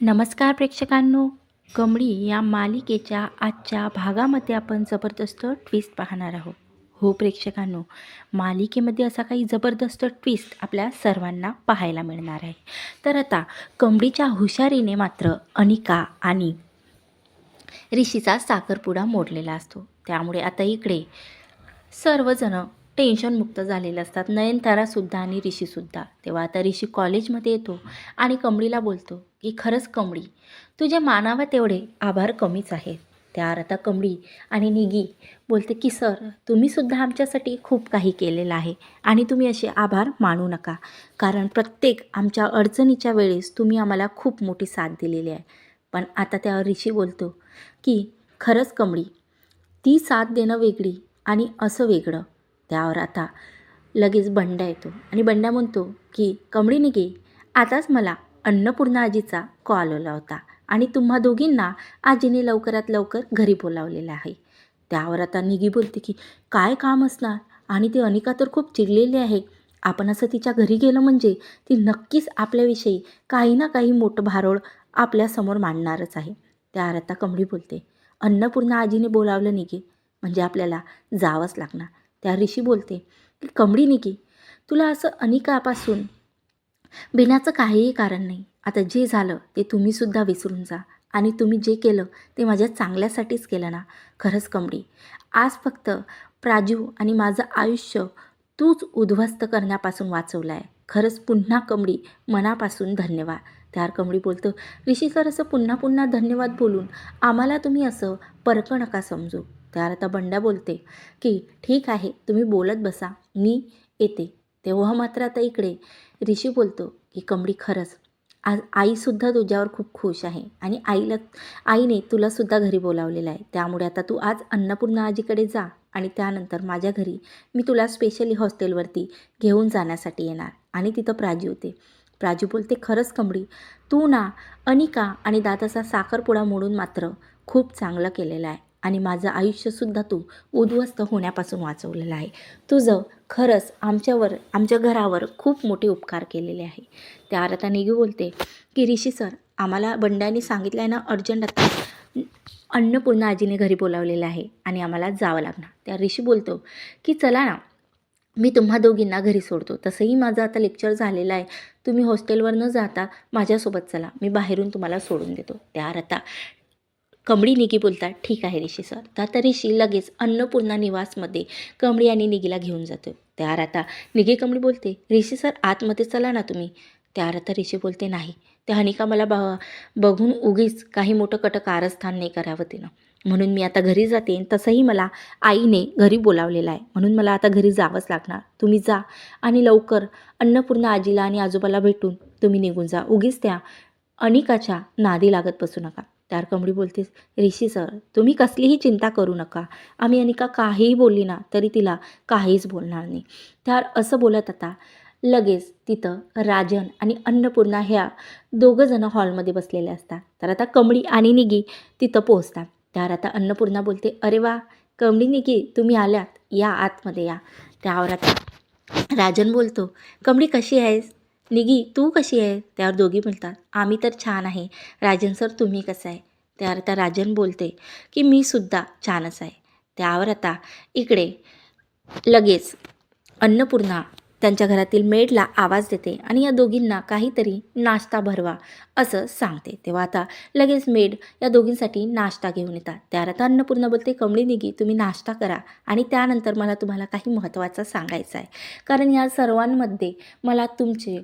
नमस्कार प्रेक्षकांनो. कमळी या मालिकेच्या आजच्या भागामध्ये आपण जबरदस्त ट्विस्ट पाहणार आहोत. हो प्रेक्षकांनो मालिकेमध्ये असा काही जबरदस्त ट्विस्ट आपल्या सर्वांना पाहायला मिळणार आहे. तर आता कमळीच्या हुशारीने मात्र अनिका आणि ऋषीचा साखरपुडा मोडलेला असतो. त्यामुळे आता इकडे सर्वजण टेन्शनमुक्त झालेले असतात. नयनतारासुद्धा आणि ऋषीसुद्धा तेव्हा आता ऋषी कॉलेजमध्ये येतो आणि कमळीला बोलतो की खरंच कमळी तुझे मानावं तेवढे आभार कमीच आहेत. त्यावर आता कमळी आणि निगी बोलते की सर तुम्हीसुद्धा आमच्यासाठी खूप काही केलेलं आहे आणि तुम्ही असे आभार मानू नका. कारण प्रत्येक आमच्या अडचणीच्या वेळेस तुम्ही आम्हाला खूप मोठी साथ दिलेली आहे. पण आता त्यावर ऋषी बोलतो की खरंच कमळी ती साथ देणं वेगळी आणि असं वेगळं. त्यावर आता लगेच बंड्या येतो. आणि बंड्या म्हणतो की कमळी निघे. आताच मला अन्नपूर्णा आजीचा कॉल आला होता आणि तुम्हा दोघींना आजीने लवकरात लवकर घरी बोलावलेलं आहे. त्यावर आता निगी बोलते की काय काम असणार? आणि ती अनिका तर खूप चिडलेली आहे. आपण असं तिच्या घरी गेलं म्हणजे ती नक्कीच आपल्याविषयी काही ना काही मोठं भारोळ आपल्यासमोर मांडणारच आहे. त्यावर आता कमळी बोलते अन्नपूर्णा आजीने बोलावलं निघे. म्हणजे आपल्याला जावंच लागणार. त्या ऋषी बोलते की कमडी निकी तुला असं अनिकापासून भिण्याचं काहीही कारण नाही. आता जे झालं ते तुम्हीसुद्धा विसरून जा. आणि तुम्ही जे केलं ते माझ्या चांगल्यासाठीच केलं ना. खरंच कमडी आज फक्त प्राजू आणि माझं आयुष्य तूच उद्ध्वस्त करण्यापासून वाचवलं आहे खरंच पुन्हा कमडी मनापासून धन्यवाद. त्यार कमडी बोलतो ऋषी सर असं पुन्हा पुन्हा धन्यवाद बोलून आम्हाला तुम्ही असं परकं नका समजू. त्यावर आता बंडा बोलते की ठीक आहे तुम्ही बोलत बसा मी येते. तेव्हा मात्र आता इकडे ऋषी बोलतो की कमडी खरंच. आज आईसुद्धा तुझ्यावर खूप खुश आहे आणि आईला आईने तुलासुद्धा घरी बोलावलेलं आहे. त्यामुळे आता तू आज अन्नपूर्णा आजीकडे जा आणि त्यानंतर माझ्या घरी मी तुला स्पेशली हॉस्टेलवरती घेऊन जाण्यासाठी येणार. आणि तिथं प्राजू होते प्राजी बोलते खरंच कमडी तू ना अनिका आणि दादाचा साखरपुडा मोडून मात्र खूप चांगलं केलेलं आहे. आणि माझं आयुष्यसुद्धा तू उद्ध्वस्त होण्यापासून वाचवलेलं आहे. तुझं खरंच आमच्यावर आमच्या घरावर खूप मोठे उपकार केलेले आहे. त्या आता निघू बोलते की ऋषी सर आम्हाला बंड्याने सांगितलं आहे ना अर्जंट आता अन्नपूर्णा आजीने घरी बोलावलेलं आहे आणि आम्हाला जावं लागणार. त्या ऋषी बोलतो की चला ना मी तुम्हा दोघींना घरी सोडतो. तसंही माझं आता लेक्चर झालेलं आहे. तुम्ही हॉस्टेलवर न जाता माझ्यासोबत चला. मी बाहेरून तुम्हाला सोडून देतो. त्या रता कमळी निगी बोलतात. ठीक आहे ऋषी सर. तर आता ऋषी लगेच अन्नपूर्णा निवासमध्ये कमळी आणि निगीला घेऊन जातो त्यावर आता निगी कमळी बोलते ऋषी सर आतमध्ये चला ना तुम्ही. त्यावर आता ऋषी बोलते नाही. त्या हनिका मला ब बघून उगीच काही मोठं कट कारस्थान नाही करावं तिनं. म्हणून मी आता घरी जाते तसंही मला आईने घरी बोलावलेलं आहे. म्हणून मला आता घरी जावंच लागणार. तुम्ही जा आणि लवकर अन्नपूर्णा आजीला आणि आजोबाला भेटून तुम्ही निघून जा. उगीच त्या अनिकाच्या नादी लागत बसू नका. त्यावर कमळी बोलतेस ऋषी सर तुम्ही कसलीही चिंता करू नका. आम्ही अनिका काहीही बोलली ना तरी तिला काहीच बोलणार नाही. त्यावर असं बोलत आता लगेच तिथं राजन आणि अन्नपूर्णा ह्या दोघंजणं हॉलमध्ये बसलेले असतात. तर आता कमळी आणि निगी तिथं पोहोचतात. त्यावर आता अन्नपूर्णा बोलते अरे वा कमळी निगी तुम्ही आल्यात. या आतमध्ये या. त्यावर आता राजन बोलतो कमळी कशी आहेस? निगी तू कशी आहे? त्यावर दोघी म्हणतात आम्ही तर छान आहे. राजन सर तुम्ही कसं आहे? त्यावर आता राजन बोलते की मी सुद्धा छानच आहे. त्यावर आता इकडे लगेच अन्नपूर्णा त्यांच्या घरातील मेडला आवाज देते आणि या दोघींना काहीतरी नाश्ता भरवा असं सांगते. तेव्हा आता लगेच मेड या दोघींसाठी नाश्ता घेऊन येतात. त्यावर आता अन्नपूर्णा बोलते कमळी निघी तुम्ही नाश्ता करा आणि त्यानंतर मला तुम्हाला काही महत्त्वाचं सांगायचं आहे. कारण या सर्वांमध्ये मला तुमचे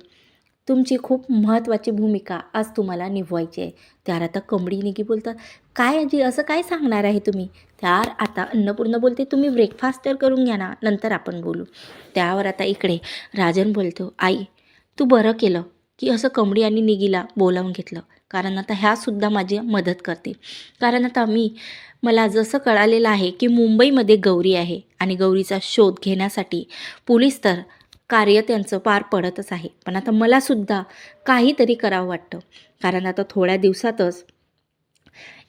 तुमची खूप महत्त्वाची भूमिका आज तुम्हाला निभवायची आहे. त्यावर आता कंबडी निगी बोलतात काय आजी असं काय सांगणार आहे तुम्ही? त्यावर आता अन्नपूर्ण बोलते तुम्ही ब्रेकफास्ट तर करून घ्या ना नंतर आपण बोलू. त्यावर आता इकडे राजन बोलतो आई तू बरं केलं की असं कंबडी आणि निगीला बोलावून घेतलं. कारण आता ह्यासुद्धा माझी मदत करते. कारण आता मी मला जसं कळालेलं आहे की मुंबईमध्ये गौरी आहे आणि गौरीचा शोध घेण्यासाठी पोलीस तर कार्य त्यांचं पार पडतच आहे. पण आता मलासुद्धा काहीतरी करावं वाटतं. कारण आता थोड्या दिवसातच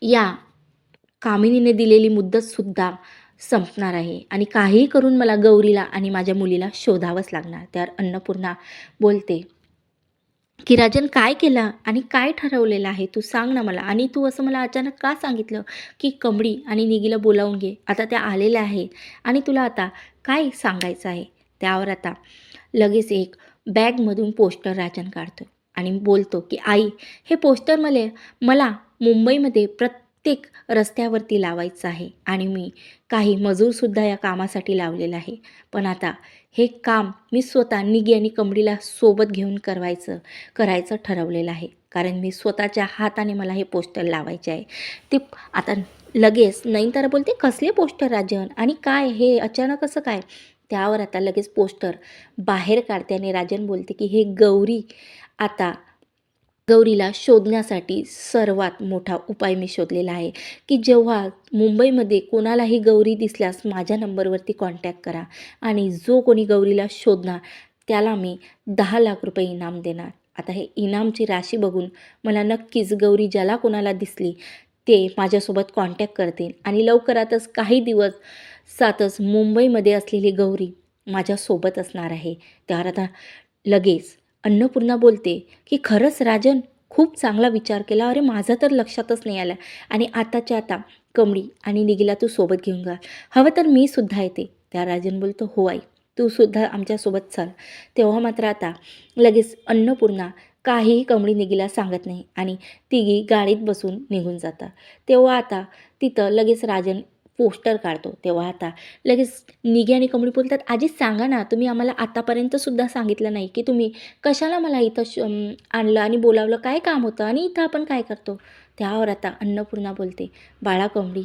या कामिनीने दिलेली मुद्दतसुद्धा संपणार आहे. आणि काहीही करून मला गौरीला आणि माझ्या मुलीला शोधावंच लागणार. त्यावर अन्नपूर्णा बोलते की राजन काय केलं आणि काय ठरवलेलं आहे? तू सांग ना मला. आणि तू असं मला अचानक का सांगितलं की कमळी आणि निगीला बोलावून घे? आता त्या आलेल्या आहेत आणि तुला आता काय सांगायचं आहे? त्यावर आता लगेच एक बॅगमधून पोस्टर राजन काढतो आणि बोलतो की आई हे पोस्टर मला मला मुंबईमध्ये प्रत्येक रस्त्यावरती लावायचं आहे आणि मी काही मजूरसुद्धा या कामासाठी लावलेलं आहे. पण आता हे काम मी स्वतः निगी आणि कमडीला सोबत घेऊन करवायचं करायचं ठरवलेलं आहे. कारण मी स्वतःच्या हाताने मला हे पोस्टर लावायचे आहे. ते आता लगेच नाही तर बोलते कसले पोस्टर राजन? आणि काय? हे अचानक असं काय? त्यावर आता लगेच पोस्टर बाहेर काढते आणि राजन बोलते की हे गौरी आता गौरीला शोधण्यासाठी सर्वात मोठा उपाय मी शोधलेला आहे की जेव्हा मुंबईमध्ये कोणालाही गौरी दिसल्यास माझ्या नंबरवरती कॉन्टॅक्ट करा आणि जो कोणी गौरीला शोधणार त्याला मी दहा लाख रुपये इनाम देणार. आता हे इनामची राशी बघून मला नक्कीच गौरी ज्याला कोणाला दिसली ते माझ्यासोबत कॉन्टॅक्ट करतील आणि लवकरातच काही दिवस सातच मुंबईमध्ये असलेली गौरी माझ्यासोबत असणार आहे. त्यावर आता लगेच अन्नपूर्णा बोलते की खरंच राजन खूप चांगला विचार केला. अरे माझं तर लक्षातच नाही आलं. आणि आताच्या आता कमळी आणि निगीला तू सोबत घेऊन जा. हवं तर मी सुद्धा येते. त्या राजन बोलतो हो आई तू सुद्धा आमच्यासोबत चल. तेव्हा मात्र आता लगेच अन्नपूर्णा काहीही कमळी निगीला सांगत नाही आणि तिघी गाडीत बसून निघून जातात. तेव्हा आता तिथं लगेच राजन पोस्टर काढतो. तेव्हा आता लगेच निगी आणि कमळी बोलतात आजी सांगा ना तुम्ही आम्हाला आतापर्यंतसुद्धा सांगितलं नाही की तुम्ही कशाला मला इथं श आणलं आणि बोलावलं काय काम होतं आणि इथं आपण काय करतो? त्यावर आता अन्नपूर्णा बोलते बाळा कमळी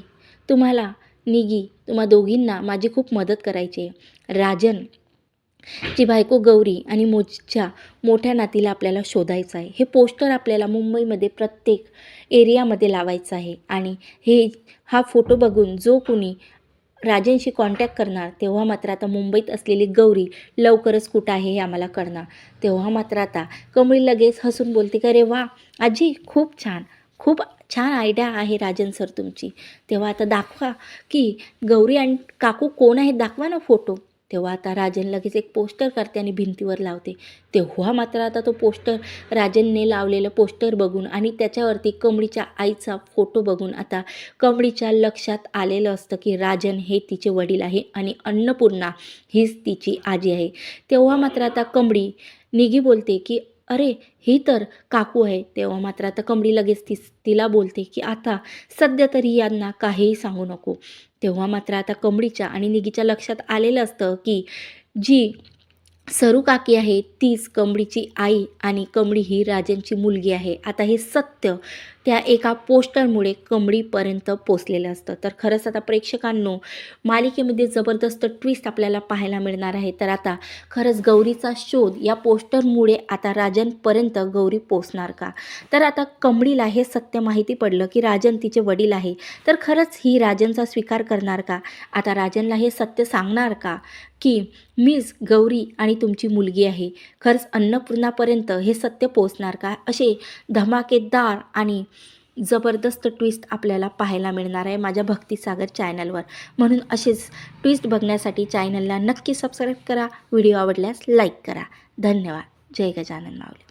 तुम्हाला निगी तुम्हा दोघींना माझी खूप मदत करायची आहे. राजन जी बायको गौरी आणि मोजच्या मोठ्या नातीला आपल्याला शोधायचं आहे. हे पोस्टर आपल्याला मुंबईमध्ये प्रत्येक एरियामध्ये लावायचं आहे. आणि हे हा फोटो बघून जो कोणी राजेंशी कॉन्टॅक्ट करणार तेव्हा मात्र आता मुंबईत असलेली गौरी लवकरच कुठं आहे हे आम्हाला कळणार. तेव्हा मात्र आता कमळी लगेच हसून बोलते का रे वा आजी खूप छान. खूप छान आयडिया आहे राजन सर तुमची. तेव्हा आता दाखवा की गौरी आणि काकू कोण आहेत? दाखवा ना फोटो. तेव्हा आता राजन लगेच एक पोस्टर करते आणि भिंतीवर लावते. तेव्हा मात्र आता तो पोस्टर राजनने लावलेलं पोस्टर बघून आणि त्याच्यावरती कमळीच्या आईचा फोटो बघून आता कमळीच्या लक्षात आलेलं असतं की राजन हे तिचे वडील आहे आणि अन्नपूर्णा हीच तिची आजी आहे. तेव्हा मात्र आता कमळी निगी बोलते की अरे ही तर काकू आहे. तेव्हा मात्र आता कमळी लगेच ती तिला बोलते की आता सध्या तरी यांना काहीही सांगू नको. तेव्हा मात्र आता कमळीच्या आणि निगीच्या लक्षात आलेलं असतं की जी सरू काकी आहे तीच कमळीची आई आणि कमळी ही राजांची मुलगी आहे. आता हे सत्य त्या एका पोस्टरमुळे कमळीपर्यंत पोचलेलं असतं. तर खरंच आता प्रेक्षकांनो मालिकेमध्ये जबरदस्त ट्विस्ट आपल्याला पाहायला मिळणार आहे. तर आता खरंच गौरीचा शोध या पोस्टरमुळे आता राजनपर्यंत गौरी पोचणार का? तर आता कंबडीला हे सत्य माहिती पडलं की राजन तिचे वडील आहे. तर खरंच ही राजनचा स्वीकार करणार का? आता राजनला हे सत्य सांगणार का? की मीच गौरी आणि तुमची मुलगी आहे. खरंच अन्नपूर्णापर्यंत हे सत्य पोचणार का? असे धमाकेदार आणि जबरदस्त ट्विस्ट आपल्याला पाहायला मिळणार आहे माझ्या भक्तिसागर चॅनलवर म्हणून असेच ट्विस्ट बघण्यासाठी चॅनलला नक्की सबस्क्राईब करा. व्हिडिओ आवडल्यास लाईक करा. धन्यवाद. जय गजानन माऊली.